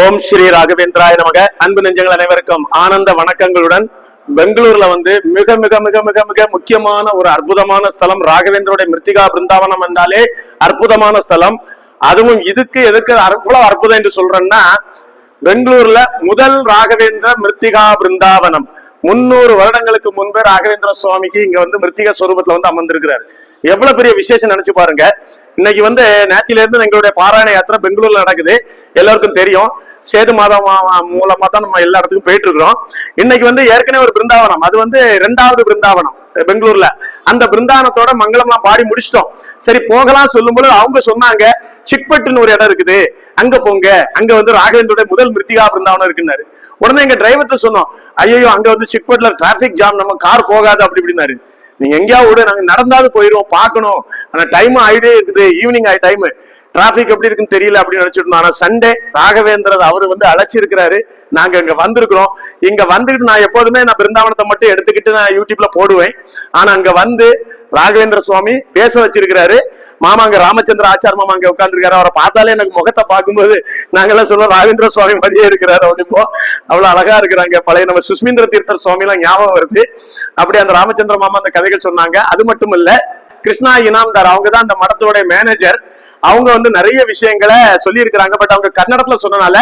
ஓம் ஸ்ரீ ராகவேந்திராய நமக. அன்பு நெஞ்சங்கள் அனைவருக்கும் ஆனந்த வணக்கங்களுடன் பெங்களூர்ல வந்து மிக மிக மிக மிக மிக முக்கியமான ஒரு அற்புதமான ஸ்தலம் ராகவேந்திரோட மிருத்திகா பிருந்தாவனம் என்றாலே அற்புதமான ஸ்தலம். அதுவும் இதுக்கு எதுக்கு அவ்வளவு அற்புதம் என்று சொல்றேன்னா பெங்களூர்ல முதல் ராகவேந்திர மிருத்திகா பிருந்தாவனம். முன்னூறு வருடங்களுக்கு முன்பு ராகவேந்திர சுவாமிக்கு இங்க வந்து மிருத்திகா ஸ்வரூபத்துல வந்து அமர்ந்திருக்கிறார். எவ்வளவு பெரிய விசேஷம் நினைச்சு பாருங்க. இன்னைக்கு வந்து நேத்தில இருந்து எங்களுடைய பாராயண யாத்திரை பெங்களூர்ல நடக்குது. எல்லாருக்கும் தெரியும். சேது மாதம் மூலமா தான் நம்ம எல்லா இடத்துக்கும் போயிட்டு இருக்கிறோம் இன்னைக்கு வந்து ஏற்கனவே ஒரு பிருந்தாவனம். அது வந்து ரெண்டாவது பிருந்தாவனம் பெங்களூர்ல. அந்த பிருந்தாவனத்தோட மங்களம்லாம் பாடி முடிச்சிட்டோம். சரி போகலாம் சொல்லும்போது அவங்க சொன்னாங்க சிக்பட்டுன்னு ஒரு இடம் இருக்குது. அங்க போங்க. அங்க வந்து ராகவேந்தோட முதல் மிருத்திகா பிருந்தாவனம் இருக்குன்னாரு. உடனே எங்க டிரைவர்ட்ட சொன்னோம் ஐயோ அங்க வந்து சிக்பட்ல டிராபிக் ஜாம் நம்ம கார் போகாது அப்படி இப்படின்னாரு. நீங்க எங்கேயாவது விடு நாங்க நடந்தாவது போயிருவோம் பார்க்கணும். ஆனா டைம் ஆயிட்டே இருக்குது. ஈவினிங் ஆயி டைம் டிராபிக் எப்படி இருக்குன்னு தெரியல அப்படின்னு நினைச்சிட்டு இருந்தோம் ஆனா சண்டே ராகவேந்திரர் அவரு வந்து அழைச்சிருக்கிறாரு. நாங்க இங்க வந்திருக்கிறோம். இங்க வந்துட்டு நான் எப்போதுமே நான் பிருந்தாவனத்தை மட்டும் எடுத்துக்கிட்டு நான் யூடியூப்ல போடுவேன். ஆனா அங்க வந்து ராகவேந்திர சுவாமி பேச வச்சிருக்கிறாரு. மாமா அங்க ராமச்சந்திர ஆச்சார் மாமா அங்க உட்காந்துருக்காரு அவரை பார்த்தாலே எனக்கு முகத்தை பார்க்கும்போது நாங்கெல்லாம் சொல்லுவோம் ராகேந்திர சுவாமி மாதிரியே இருக்கிறாரு. அப்படிப்போ அவ்வளவு அழகா இருக்கிறாங்க. பழைய நம்ம சுஸ்மிந்திர தீர்த்தர் சுவாமி எல்லாம் ஞாபகம் வருது. அப்படி அந்த ராமச்சந்திர மாமா அந்த கதைகள் சொன்னாங்க. அது மட்டும் இல்ல கிருஷ்ணா இனாம்தார் அவங்க தான் அந்த மடத்தோட மேனேஜர் அவங்க வந்து நிறைய விஷயங்களை சொல்லி இருக்கிறாங்க பட் அவங்க கன்னடத்துல சொன்னனால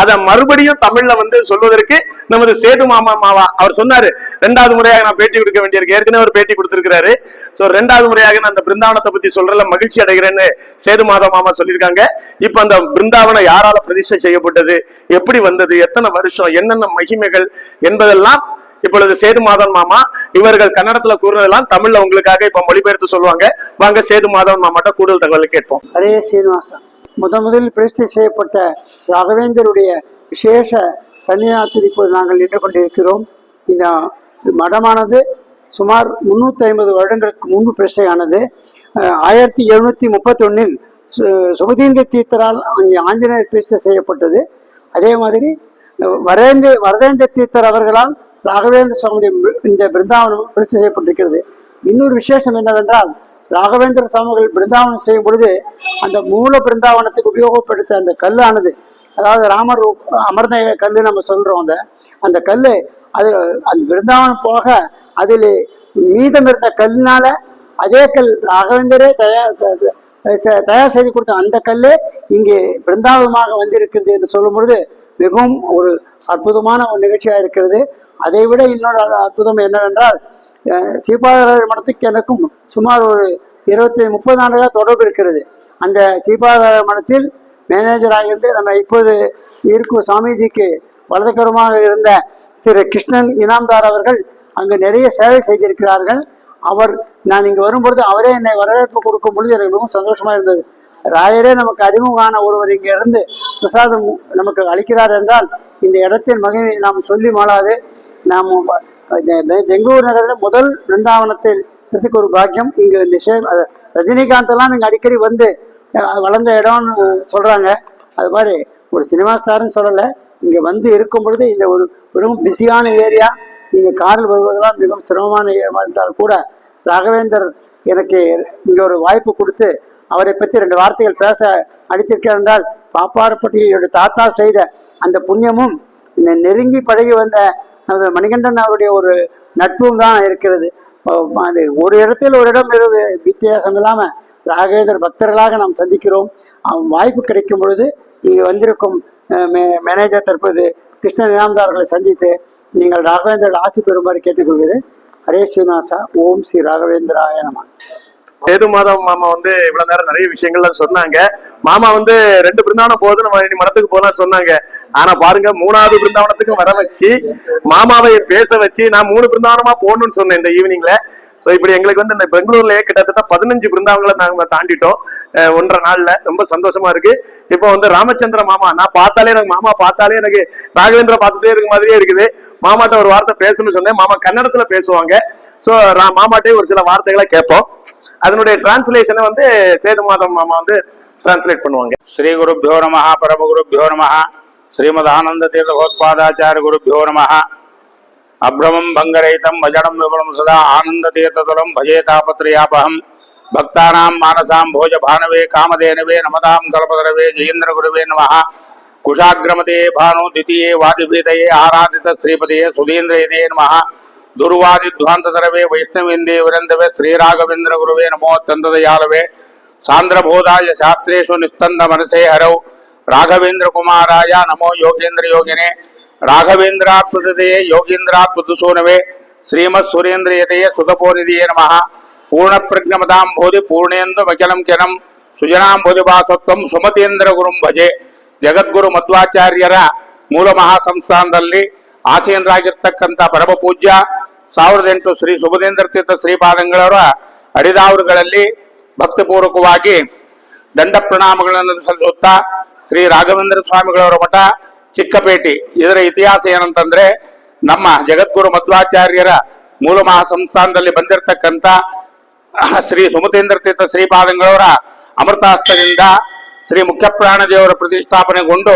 அதை மறுபடியும் தமிழ்ல வந்து சொல்வதற்கு நமது சேது மாமா மாவா அவர் சொன்னாரு. ரெண்டாவது முறையாக நான் பேட்டி கொடுக்க வேண்டியிருக்கு. ஏற்கனவே ஒரு பேட்டி கொடுத்திருக்கிறாரு. சோ ரெண்டாவது முறையாக நான் அந்த பிருந்தாவனத்தை பத்தி சொல்றதுல மகிழ்ச்சி அடைகிறேன்னு சேது மாதா மாமா சொல்லியிருக்காங்க. இப்ப அந்த பிருந்தாவனம் யாரால பிரதிஷ்டை செய்யப்பட்டது? எப்படி வந்தது? எத்தனை வருஷம்? என்னென்ன மகிமைகள்? என்பதெல்லாம் இப்பொழுது சேது மாதவன் மாமா இவர்கள் கன்னடத்துல கூறுனதெல்லாம் தமிழ்ல உங்களுக்காக இப்ப மொழிபெயர்த்து சொல்லுவாங்க. வாங்க சேது மாதவன் மாமாட்ட கூடுதல் தகவல் கேட்போம். ஹரே சீனிவாசா. முத முதலில் பிரதிஷ்டை செய்யப்பட்ட ராகவேந்தருடைய விசேஷ சன்னிதானத்தில் இப்போது நாங்கள் நின்று கொண்டிருக்கிறோம். இந்த மடமானது சுமார் முன்னூற்றி ஐம்பது வருடங்களுக்கு முன்பு பிரதிஷ்டையானது. ஆயிரத்தி எழுநூற்றி முப்பத்தொன்னில் சுபதீந்திர தீர்த்தரால் அங்கே ஆஞ்சநேயர் பிரதிஷ்டை செய்யப்பட்டது. அதே மாதிரி வரேந்திர வரதேந்திர தீர்த்தர் அவர்களால் ராகவேந்திர சுவாமியுடைய இந்த பிருந்தாவனம் பிரதிஷ்டை செய்யப்பட்டிருக்கிறது. இன்னொரு விசேஷம் என்னவென்றால் ராகவேந்திர சுவாமிகள் பிருந்தாவனம் செய்யும் பொழுது அந்த மூல பிருந்தாவனத்துக்கு உபயோகப்படுத்த அந்த கல்லானது அதாவது ராமர் அமர்ந்த கல்லு நம்ம சொல்றோம் அந்த அந்த கல்லு அது அந்த பிருந்தாவனம் போக அதில் மீதம் இருந்த கல்லினால அதே கல் ராகவேந்தரே தயார் தயார் செய்து கொடுத்த அந்த கல்லே இங்கே பிருந்தாவனமாக வந்திருக்கிறது என்று சொல்லும் பொழுது மிகவும் ஒரு அற்புதமான ஒரு நிகழ்ச்சியாக இருக்கிறது. அதை விட இன்னொரு அற்புதம் என்னவென்றால் அஹ், மனத்துக்கு மடத்துக்கு எனக்கும் சுமார் ஒரு இருபத்தி முப்பது ஆண்டுகளாக தொடர்பு இருக்கிறது. அந்த சீபாதர மடத்தில் மேனேஜராக இருந்து நம்ம இப்போது இருக்கும் சாமிஜிக்கு வலதுகரமாக இருந்த திரு கிருஷ்ணன் இனாம்தார் அவர்கள் அங்கு நிறைய சேவை செய்திருக்கிறார்கள். அவர் நான் இங்கு வரும்பொழுது அவரே என்னை வரவேற்பு கொடுக்கும் பொழுது எனக்கு மிகவும் சந்தோஷமாக இருந்தது. ராயரே நமக்கு அறிமுகமான ஒருவர் இங்கே இருந்து பிரசாதம் நமக்கு அளிக்கிறார் என்றால் இந்த இடத்தின் மகிமை நாம் சொல்லி மாளாது. நாம் பெங்களூர் நகரில் முதல் பிருந்தாவனத்தில் ரசிக்க ஒரு பாக்கியம். இங்கு நிச்சயம் ரஜினிகாந்த் எல்லாம் இங்கே அடிக்கடி வந்து வளர்ந்த இடம்னு சொல்றாங்க. அது மாதிரி ஒரு சினிமா ஸ்டார்னு சொல்லலை. இங்கே வந்து இருக்கும் பொழுது இந்த ஒரு மிகவும் பிஸியான ஏரியா நீங்கள் காரில் வருவதெல்லாம் மிகவும் சிரமமான ஏரியா இருந்தால் கூட ராகவேந்தர் எனக்கு இங்கே ஒரு வாய்ப்பு கொடுத்து அவரை பற்றி ரெண்டு வார்த்தைகள் பேச அடித்திருக்கிறார் என்றால் பாப்பாரப்பட்டியோட தாத்தா செய்த அந்த புண்ணியமும் நெருங்கி பழகி வந்த அது மணிகண்டன் அவருடைய ஒரு நட்பும் தான் இருக்கிறது. அது ஒரு இடத்தில் ஒரு இடம் வித்தியாசம் இல்லாமல் ராகவேந்தர் பக்தர்களாக நாம் சந்திக்கிறோம். அவன் வாய்ப்பு கிடைக்கும் பொழுது இங்கே வந்திருக்கும் மே- மேனேஜர் தற்போது கிருஷ்ண இனாம்தார்களை சந்தித்து நீங்கள் ராகவேந்தர் ஆசி பெறுமாறு கேட்டுக்கொள்கிறேன். ஹரே ஸ்ரீனிவாசா ஓம் ஸ்ரீ ராகவேந்திராய நம. சேது மாதம் மாமா வந்து இவ்வளவு நேரம் நிறைய விஷயங்கள்லாம் சொன்னாங்க. மாமா வந்து ரெண்டு பிருந்தாவனம் போகுது நம்ம இனி மடத்துக்கு போகலாம் சொன்னாங்க. ஆனா பாருங்க மூணாவது பிருந்தாவனத்துக்கும் வர வச்சு மாமாவை பேச வச்சு நான் மூணு பிருந்தாவனமா போகணும்னு சொன்னேன் இந்த ஈவினிங்ல சோ இப்படி எங்களுக்கு வந்து இந்த பெங்களூர்லயே கிட்டத்தட்ட பதினஞ்சு பிருந்தாவங்களை நாங்க தாண்டிட்டோம். ஒன்றரை நாள்ல. ரொம்ப சந்தோஷமா இருக்கு. இப்போ வந்து ராமச்சந்திர மாமா நான் பார்த்தாலே எனக்கு மாமா பார்த்தாலே எனக்கு ராகவேந்திர பார்த்துட்டே இருக்க மாதிரியே இருக்குது. மாமாட்ட ஒரு வார்த்தை பேசணும்னு சொன்னேன். மாமா கன்னடத்துல பேசுவாங்க. ஸோ நான் மாமாட்டே ஒரு சில வார்த்தைகளை கேட்போம். அதனுடைய டிரான்ஸ்லேஷனை வந்து சேது மாதம் மாமா வந்து டிரான்ஸ்லேட் பண்ணுவாங்க. ஸ்ரீ குரு பியோரமஹா பரம குரு நம ஸ்ரீமத் ஆனந்த தீர்த்த கோத்பாதாச்சார குரு நம அப்ரமம் பங்கரயிதம் பஜனம் விபரம் சதா ஆனந்த தீர்த்ததுலம் பஜேதாபத்ரியாபகம் பக்தானாம் மானசாம் போஜ பானவே காமதேனவே நமதாம் தலபதரவே ஜெயேந்திர குருவே நமஹா కుషాగ్రమతే భాను ద్వితీయే వాతిభీతయే ఆరాధిత శ్రీపతియే సుధీంద్రయతే నమ. దుర్వాదిధ్వాంతరవే వైష్ణవిందే విరందవే శ్రీరాఘవేంద్ర గురువే నమో తందదయాలవే సాంద్రబోధాయ శాస్త్రేషు నిస్తంద మనసే హరౌ. రాఘవేంద్ర కుమారాయ నమో యోగేంద్ర యోగినే. రాఘవేంద్రాత్మృతయే యోగేంద్రాత్మృతుసూనవే శ్రీమత్ సురేంద్రియతయే సుతపోనిధియే నమ. పూర్ణప్రజ్ఞమతాం భూది పూర్ణేందు మఖిలం కిరం సుజనాం భూది వాసత్వం గురుం భజే. ಜಗದ್ಗುರು ಮಧ್ವಾಚಾರ್ಯರ ಮೂಲ ಮಹಾಸಂಸ್ಥಾನದಲ್ಲಿ ಆಸೀನರಾಗಿರ್ತಕ್ಕಂಥ ಪರಮ ಪೂಜ್ಯ ಸಾವಿರದ ಎಂಟು ಶ್ರೀ ಸುಭದೇಂದ್ರ ತೀರ್ಥ ಶ್ರೀಪಾದಂಗಳವರ ಅಡಿದಾವರುಗಳಲ್ಲಿ ಭಕ್ತಿಪೂರ್ವಕವಾಗಿ ದಂಡ ಪ್ರಣಾಮಗಳನ್ನು ಸಲ್ಲಿಸುತ್ತಾ ಶ್ರೀ ರಾಘವೇಂದ್ರ ಸ್ವಾಮಿಗಳವರ ಮಠ ಚಿಕ್ಕಪೇಟೆ. ಇದರ ಇತಿಹಾಸ ಏನಂತಂದ್ರೆ ನಮ್ಮ ಜಗದ್ಗುರು ಮಧ್ವಾಚಾರ್ಯರ ಮೂಲ ಮಹಾಸಂಸ್ಥಾನದಲ್ಲಿ ಬಂದಿರತಕ್ಕಂಥ ಶ್ರೀ ಸುಮತೇಂದ್ರ ತೀರ್ಥ ಶ್ರೀಪಾದಂಗಳವರ ಅಮೃತಾಸ್ತದಿಂದ ಶ್ರೀ ಮುಖ್ಯಪ್ರಾಣ ದೇವರ ಪ್ರತಿಷ್ಠಾಪನೆಗೊಂಡು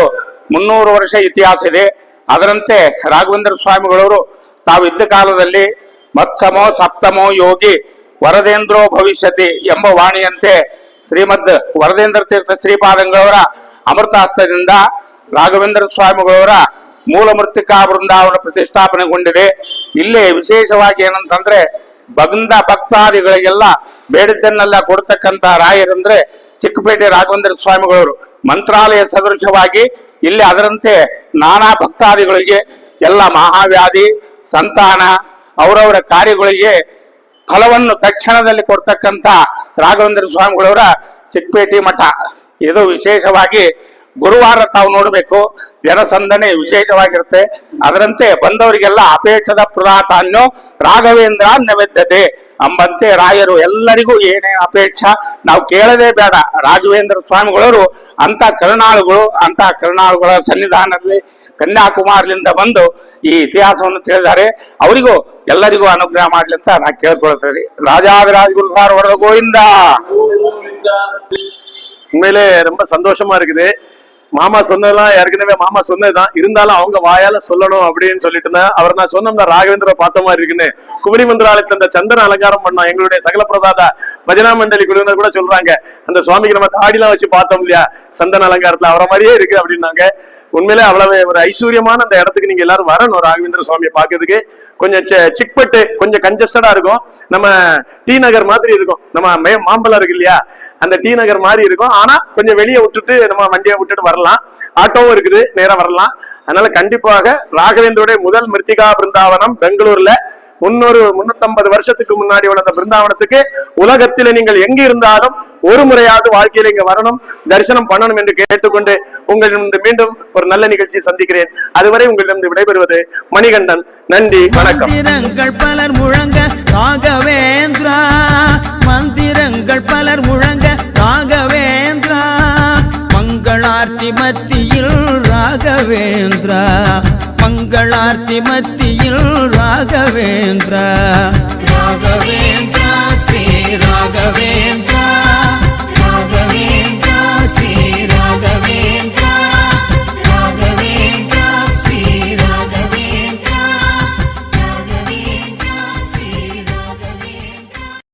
ಮುನ್ನೂರು ವರ್ಷ ಇತಿಹಾಸ ಇದೆ. ಅದರಂತೆ ರಾಘವೇಂದ್ರ ಸ್ವಾಮಿಗಳವರು ತಾವು ಇದ್ದ ಕಾಲದಲ್ಲಿ ಮತ್ಸಮೋ ಸಪ್ತಮೋ ಯೋಗಿ ವರದೇಂದ್ರೋ ಭವಿಷ್ಯತಿ ಎಂಬ ವಾಣಿಯಂತೆ ಶ್ರೀಮದ್ ವರದೇಂದ್ರ ತೀರ್ಥ ಶ್ರೀಪಾದಂಗಳವರ ಅಮೃತಾಸ್ತ್ರದಿಂದ ರಾಘವೇಂದ್ರ ಸ್ವಾಮಿಗಳವರ ಮೂಲ ಮೃತ್ತಿಕಾ ಬೃಂದಾವನ ಪ್ರತಿಷ್ಠಾಪನೆಗೊಂಡಿದೆ. ಇಲ್ಲಿ ವಿಶೇಷವಾಗಿ ಏನಂತಂದ್ರೆ ಬಗಂದ ಭಕ್ತಾದಿಗಳಿಗೆಲ್ಲ ಬೇಡಿದ್ದನ್ನೆಲ್ಲ ಕೊಡ್ತಕ್ಕಂತ ರಾಯರಂದ್ರೆ ಚಿಕ್ಕಪೇಟೆ ರಾಘವೇಂದ್ರ ಸ್ವಾಮಿಗಳವರು ಮಂತ್ರಾಲಯ ಸದೃಶವಾಗಿ ಇಲ್ಲಿ ಅದರಂತೆ ನಾನಾ ಭಕ್ತಾದಿಗಳಿಗೆ ಎಲ್ಲ ಮಹಾವ್ಯಾಧಿ, ಸಂತಾನ, ಅವರವರ ಕಾರ್ಯಗಳಿಗೆ ಫಲವನ್ನು ತಕ್ಷಣದಲ್ಲಿ ಕೊಡ್ತಕ್ಕಂಥ ರಾಘವೇಂದ್ರ ಸ್ವಾಮಿಗಳವರ ಚಿಕ್ಕಪೇಟೆ ಮಠ. ಇದು ವಿಶೇಷವಾಗಿ ಗುರುವಾರ ತಾವು ನೋಡಬೇಕು. ಜನಸಂದಣಿ ವಿಶೇಷವಾಗಿರುತ್ತೆ. ಅದರಂತೆ ಬಂದವರಿಗೆಲ್ಲ ಅಪೇಕ್ಷದ ಪ್ರದಾತಾನ್ಯೋ ರಾಘವೇಂದ್ರ ನೈವೇದ್ಯತೆ. ಅಂಬಂತೆ ರಾಯರು ಎಲ್ಲರಿಗೂ ಏನೇನು ಅಪೇಕ್ಷ ನಾವು ಕೇಳದೇ ಬೇಡ ರಾಘವೇಂದ್ರ ಸ್ವಾಮಿಗಳವರು ಅಂತ ಕರುಣಾಳುಗಳು ಅಂತ ಕರುಣಾಳುಗಳ ಸನ್ನಿಧಾನದಲ್ಲಿ ಕನ್ಯಾಕುಮಾರಿಲಿಂದ ಬಂದು ಈ ಇತಿಹಾಸವನ್ನು ತಿಳಿದಾರೆ ಅವರಿಗೂ ಎಲ್ಲರಿಗೂ ಅನುಗ್ರಹ ಮಾಡ್ಲಿ ಅಂತ ನಾ ಕೇಳ್ಕೊಳ್ತೇನೆ ராஜாதிராஜ குரு சார் வர்ற கோவிந்தா உண்மையிலே ரொம்ப சந்தோஷமா இருக்குது மாமா சொன்னதெல்லாம் ஏற்கனவே மாமா சொன்னதுதான். இருந்தாலும் அவங்க வாயால சொல்லணும் அப்படின்னு சொல்லிட்டு இருந்தேன். அவர் நான் சொன்ன அந்த ராகவேந்திர பார்த்த மாதிரி இருக்குன்னு. குமரி மந்திராலயத்துல இந்த சந்தன அலங்காரம் பண்ணோம் எங்களுடைய சகல பிரதாத பஜனா மண்டலி குழுவினர் கூட சொல்றாங்க. அந்த சுவாமிக்கு நம்ம தாடிலாம் வச்சு பார்த்தோம் இல்லையா? சந்தன அலங்காரத்துல அவரை மாதிரியே இருக்கு அப்படின்னாங்க. உண்மையிலே அவ்வளவு ஒரு ஐஸ்வர்யமான அந்த இடத்துக்கு நீங்க எல்லாரும் வரணும் ராகவேந்திர சுவாமியை பாக்குறதுக்கு கொஞ்சம் சிக்பட்டு கொஞ்சம் கஞ்சஸ்டடா இருக்கும். நம்ம டி நகர் மாதிரி இருக்கும். நம்ம மாம்பழம் இருக்கு இல்லையா? அந்த டி நகர் மாதிரி இருக்கும். ஆனா கொஞ்சம் வெளியே விட்டுட்டு நம்ம வண்டியை விட்டுட்டு வரலாம். ஆட்டோவும் இருக்குது நேரம் வரலாம். அதனால கண்டிப்பாக ராகவேந்தருடைய முதல் மிருத்திகா பிருந்தாவனம் பெங்களூர்ல முன்னூறு முன்னூத்தி வருஷத்துக்கு முன்னாடி உள்ள அந்த பிருந்தாவனத்துக்கு உலகத்தில நீங்கள் எங்க இருந்தாலும் ஒரு முறையாவது வாழ்க்கையில இங்க வரணும் தரிசனம் பண்ணணும் என்று கேட்டுக்கொண்டு உங்களிடம் மீண்டும் ஒரு நல்ல நிகழ்ச்சி சந்திக்கிறேன். அதுவரை உங்களிடம் விடைபெறுவது மணிகண்டன். நன்றி வணக்கம். மந்திரங்கள் பலர் முழங்க ராகவேந்திரா. மந்திரங்கள் பலர் ராகவேந்திரா மங்களார்த்தி மத்தியில் ராகவேந்திரா. ராகவேந்திர.